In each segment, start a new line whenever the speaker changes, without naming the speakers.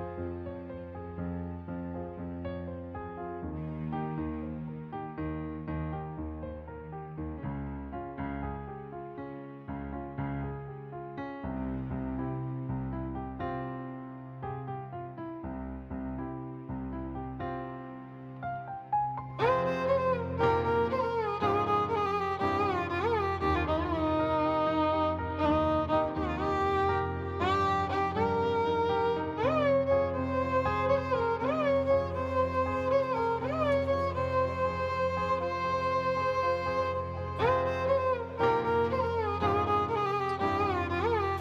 thank you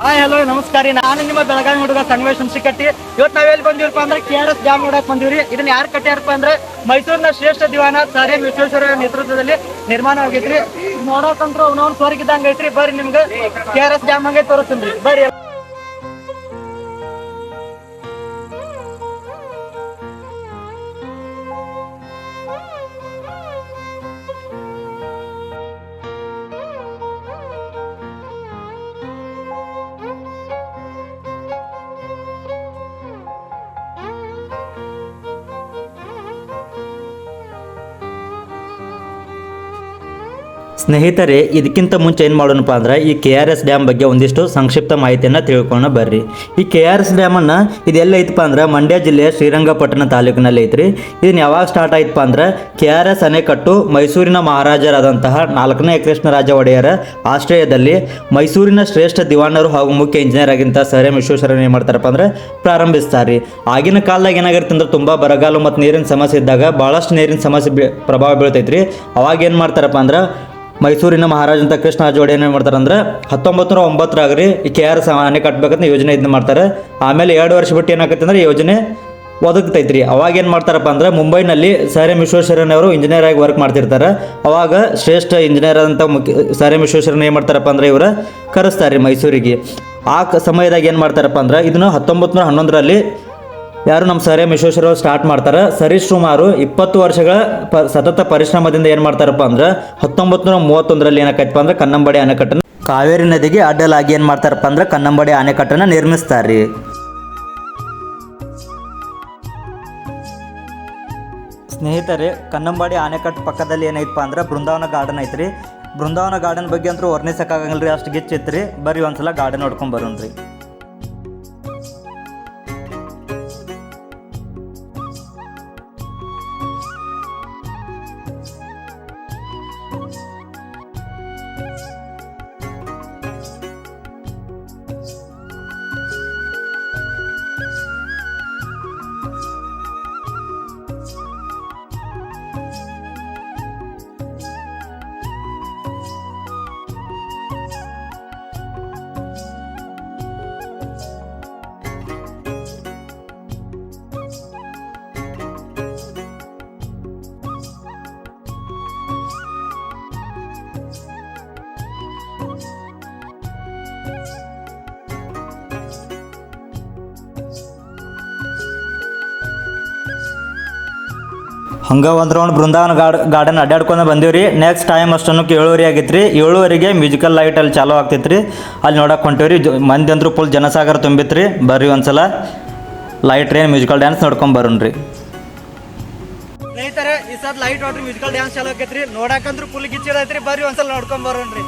hi hello ನಮಸ್ಕಾರ ರೀ. ನಾನು ನಿಮ್ಮ ಬೆಳಗಾವಿ ಹುಡುಗ ಸಂಗಮೇಶ್ ಹುಣಸಿಕಟ್ಟಿ. ಇವತ್ತು ನಾವ್ ಎಲ್ಲಿ ಬಂದಿರಪ್ಪ ಅಂದ್ರೆ ಕೆ ಆರ್ ಎಸ್ ಡ್ಯಾಮ್ ನೋಡಕ್ ಬಂದಿವ್ರಿ. ಇದನ್ನ ಯಾರು ಕಟ್ಟ್ಯಾರಪ್ಪ ಅಂದ್ರೆ ಮೈಸೂರಿನ ಶ್ರೇಷ್ಠ ದಿವಾನ ಸಾರಿ ವಿಶ್ವೇಶ್ವರ ನೇತೃತ್ವದಲ್ಲಿ ನಿರ್ಮಾಣ ಆಗೈತ್ರಿ ನೋಡಕಂತ್ರ ಒಂದೊಂದು ಸ್ವರ್ಗಿದ್ದಂಗ ಐತ್ರಿ. ಬರ್ರಿ ನಿಮ್ಗೆ ಕೆ ಆರ್ ಎಸ್ ಡ್ಯಾಮ್ ಹಂಗೆ ತೋರಿಸ್ತೀನಿ ಬರ್ರಿ.
ಸ್ನೇಹಿತರೆ, ಇದಕ್ಕಿಂತ ಮುಂಚೆ ಏನು ಮಾಡೋಣಪ್ಪ ಅಂದ್ರೆ ಈ ಕೆ ಆರ್ ಎಸ್ ಡ್ಯಾಮ್ ಬಗ್ಗೆ ಒಂದಿಷ್ಟು ಸಂಕ್ಷಿಪ್ತ ಮಾಹಿತಿಯನ್ನು ತಿಳ್ಕೊಳ್ಳೋಣ ಬರ್ರಿ. ಈ ಕೆ ಆರ್ ಎಸ್ ಡ್ಯಾಮನ್ನು ಇದೆಲ್ಲ ಐತಪ್ಪ ಅಂದ್ರೆ ಮಂಡ್ಯ ಜಿಲ್ಲೆಯ ಶ್ರೀರಂಗಪಟ್ಟಣ ತಾಲೂಕಿನಲ್ಲಿ ಐತ್ರಿ. ಇದನ್ನ ಯಾವಾಗ ಸ್ಟಾರ್ಟ್ ಆಯ್ತಪ್ಪ ಅಂದ್ರೆ ಕೆ ಆರ್ ಎಸ್ ಅಣೆಕಟ್ಟು ಮೈಸೂರಿನ ಮಹಾರಾಜರಾದಂತಹ ನಾಲ್ಕನೇ ಕೃಷ್ಣರಾಜ ಒಡೆಯರ ಆಶ್ರಯದಲ್ಲಿ ಮೈಸೂರಿನ ಶ್ರೇಷ್ಠ ದಿವಾನರು ಹಾಗೂ ಮುಖ್ಯ ಇಂಜಿನಿಯರ್ ಆಗಿಂತ ಸರ್ ಎಂ ವಿಶ್ವೇಶ್ವರನ್ ಏನು ಮಾಡ್ತಾರಪ್ಪ ಅಂದ್ರೆ ಪ್ರಾರಂಭಿಸ್ತಾರೆ ಆಗಿನ ಕಾಲದಾಗ ಏನಾಗಿರುತ್ತೆ ಅಂದ್ರೆ ತುಂಬ ಬರಗಾಲ ಮತ್ತು ನೀರಿನ ಸಮಸ್ಯೆ ಇದ್ದಾಗ ಭಾಳಷ್ಟು ನೀರಿನ ಸಮಸ್ಯೆ ಪ್ರಭಾವ ಬೀಳ್ತೈತ್ರಿ. ಅವಾಗ ಏನು ಮಾಡ್ತಾರಪ್ಪ ಅಂದ್ರೆ ಮೈಸೂರಿನ ಮಹಾರಾಜಂತ ಕೃಷ್ಣ ಜೋಡಿ ಏನು ಮಾಡ್ತಾರೆ ಅಂದ್ರೆ ಹತ್ತೊಂಬತ್ತು ನೂರ ಒಂಬತ್ತರಾಗ ರೀ ಈ ಕೆ ಆರ್ ಅಣೆ ಕಟ್ಟಬೇಕಂತ ಯೋಜನೆ ಇದನ್ನ ಮಾಡ್ತಾರೆ. ಆಮೇಲೆ ಎರಡು ವರ್ಷ ಬಿಟ್ಟು ಏನಾಗತ್ತೆ ಅಂದ್ರೆ ಯೋಜನೆ ಒದಗ್ತೈತ್ರಿ. ಅವಾಗ ಏನು ಮಾಡ್ತಾರಪ್ಪ ಅಂದ್ರೆ ಮುಂಬೈನಲ್ಲಿ ಸರ್ ಎಂ ವಿಶ್ವೇಶ್ವರಯ್ಯ ಅವರು ಇಂಜಿನಿಯರ್ ಆಗಿ ವರ್ಕ್ ಮಾಡ್ತಿರ್ತಾರೆ. ಅವಾಗ ಶ್ರೇಷ್ಠ ಇಂಜಿನಿಯರ್ ಅಂತ ಮುಖ್ಯ ಸರ್ ಎಂ ವಿಶ್ವೇಶ್ವರಯ್ಯ ಏನು ಮಾಡ್ತಾರಪ್ಪ ಅಂದ್ರೆ ಇವರು ಕರೆಸ್ತಾರೆ ಮೈಸೂರಿಗೆ. ಆ ಸಮಯದಾಗ ಏನು ಮಾಡ್ತಾರಪ್ಪ ಅಂದ್ರೆ ಇದನ್ನು ಹತ್ತೊಂಬತ್ತು ನೂರ ಹನ್ನೊಂದರಲ್ಲಿ ಯಾರು ನಮ್ಮ ಸರ್ ಎಂ ಸ್ಟಾರ್ಟ್ ಮಾಡ್ತಾರೆ? ಸರಿ ಸುಮಾರು ಇಪ್ಪತ್ತು ವರ್ಷಗಳ ಪ, ಸತತ ಪರಿಶ್ರಮದಿಂದ ಏನು ಮಾಡ್ತಾರಪ್ಪ ಅಂದ್ರೆ ಹತ್ತೊಂಬತ್ತು ನೂರ ಮೂವತ್ತೊಂದರಲ್ಲಿ ಏನಾಕೈತಪ್ಪ ಅಂದ್ರೆ ಕನ್ನಂಬಾಡಿ ಅಣೆಕಟ್ಟನ್ನು ಕಾವೇರಿ ನದಿಗೆ ಅಡ್ಡಲಾಗಿ ಏನು ಮಾಡ್ತಾರಪ್ಪ ಅಂದ್ರೆ ಕನ್ನಂಬಾಡಿ ಅಣೆಕಟ್ಟನ್ನು ನಿರ್ಮಿಸ್ತಾರೆ ರೀ ಸ್ನೇಹಿತರೆ, ಕನ್ನಂಬಾಡಿ ಅಣೆಕಟ್ಟು ಪಕ್ಕದಲ್ಲಿ ಏನೈತಪ್ಪ ಅಂದ್ರೆ ಬೃಂದಾವನ ಗಾರ್ಡನ್ ಐತ್ರಿ. ಬೃಂದಾವನ ಗಾರ್ಡನ್ ಬಗ್ಗೆ ಅಂತೂ ವರ್ಣಿಸಕ್ಕಾಗಲ್ಲ ರೀ ಅಷ್ಟು ಗಿಚ್ಚಿತ್ರಿ ಬರ್ರಿ ಒಂದ್ಸಲ ಗಾರ್ಡನ್ ನೋಡ್ಕೊಂಡು ಬರೋಣ್ರಿ. ಹಂಗ ಒಂದ್ ರೌಂಡ್ ಬೃಂದಾವನ ಗಾರ್ಡ್ ಗಾರ್ಡನ್ ಅಡ್ಡಾಡ್ಕೊಂಡು ಬಂದೀವ್ರಿ. ನೆಕ್ಸ್ಟ್ ಟೈಮ್ ಅಷ್ಟನ್ನು ಏಳುವರೆ ಆಗೈತ್ರಿ. ಏಳುವರೆಗೆ ಮ್ಯೂಸಿಕಲ್ ಲೈಟ್ ಅಲ್ಲಿ ಚಾಲೂ ರೀ ಅಲ್ಲಿ ನೋಡಕ್ಕೆ ಹೊಂಟೇವ್ರಿ. ಮಂದಿ ಅಂದ್ರೂ ಫುಲ್ ಜನಸಾಗರ ತುಂಬಿತ್ರಿ. ಬರ್ರಿ ಒಂದ್ಸಲ. ಲೈಟ್ ಟ್ರೈನ್ ಮ್ಯೂಸಿಕಲ್ ಡ್ಯಾನ್ಸ್ ನೋಡ್ಕೊಂಡ್ ಬರೋಣ್ರಿ.
ಸ್ನೇಹಿತರೆ, ಈ ಸದ್ ಲೈಟ್ ನೋಡ್ರಿ ಮ್ಯೂಸಿಕಲ್ ಡ್ಯಾನ್ಸ್ ಚಾಲೂ ರೀ ನೋಡಕಂದ್ರ ಫುಲ್ ಗಿಚ್ಚಿಡೈತ್ರಿ ಬರ್ರಿ ಒಂದ್ಸಲ ನೋಡ್ಕೊಂಡ್ ಬರೋಣ್ರಿ.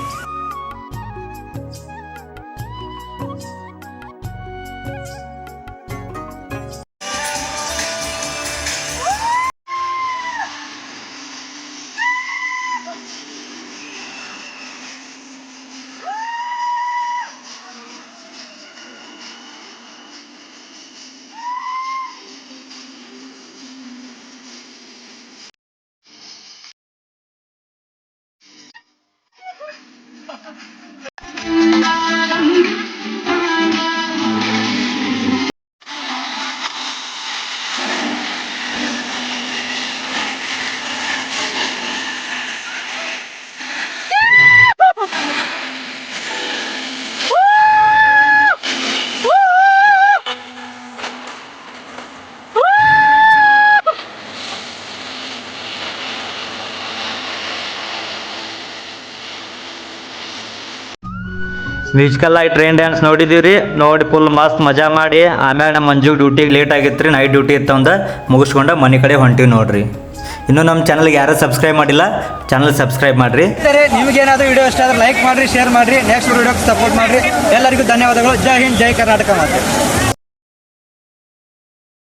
ಮ್ಯೂಸಿಕಲ್ ಆಗಿ ಟ್ರೈನ್ ಡ್ಯಾನ್ಸ್ ನೋಡಿದೀವಿ ರೀ ನೋಡಿ ಫುಲ್ ಮಸ್ತ್ ಮಜಾ ಮಾಡಿ. ಆಮೇಲೆ ನಮ್ಮ ಮಂಜು ಡ್ಯೂಟಿಗೆ ಲೇಟ್ ಆಗಿತ್ತು ರೀ ನೈಟ್ ಡ್ಯೂಟಿ ಇತ್ತಂದ ಮುಗಿಸ್ಕೊಂಡು ಮನೆ ಕಡೆ ಹೊಂಟಿವಿ ನೋಡ್ರಿ. ಇನ್ನೂ ನಮ್ಮ ಚಾನಲ್ಗೆ ಯಾರು ಸಬ್ಸ್ಕ್ರೈಬ್ ಮಾಡಿಲ್ಲ ಚಾನಲ್ ಸಬ್ಸ್ಕ್ರೈಬ್ ಮಾಡಿರಿ.
ನಿಮಗೇನಾದ್ರೂ ವಿಡಿಯೋ ಇಷ್ಟ ಆದ್ರೆ ಲೈಕ್ ಮಾಡಿರಿ ಶೇರ್ ಮಾಡ್ರಿ. ನೆಕ್ಸ್ಟ್ ವಿಡಿಯೋಗೆ ಸಪೋರ್ಟ್ ಮಾಡಿರಿ. ಎಲ್ಲರಿಗೂ ಧನ್ಯವಾದಗಳು. ಜೈ ಹಿಂದ್, ಜೈ ಕರ್ನಾಟಕ ಮಾತೆ.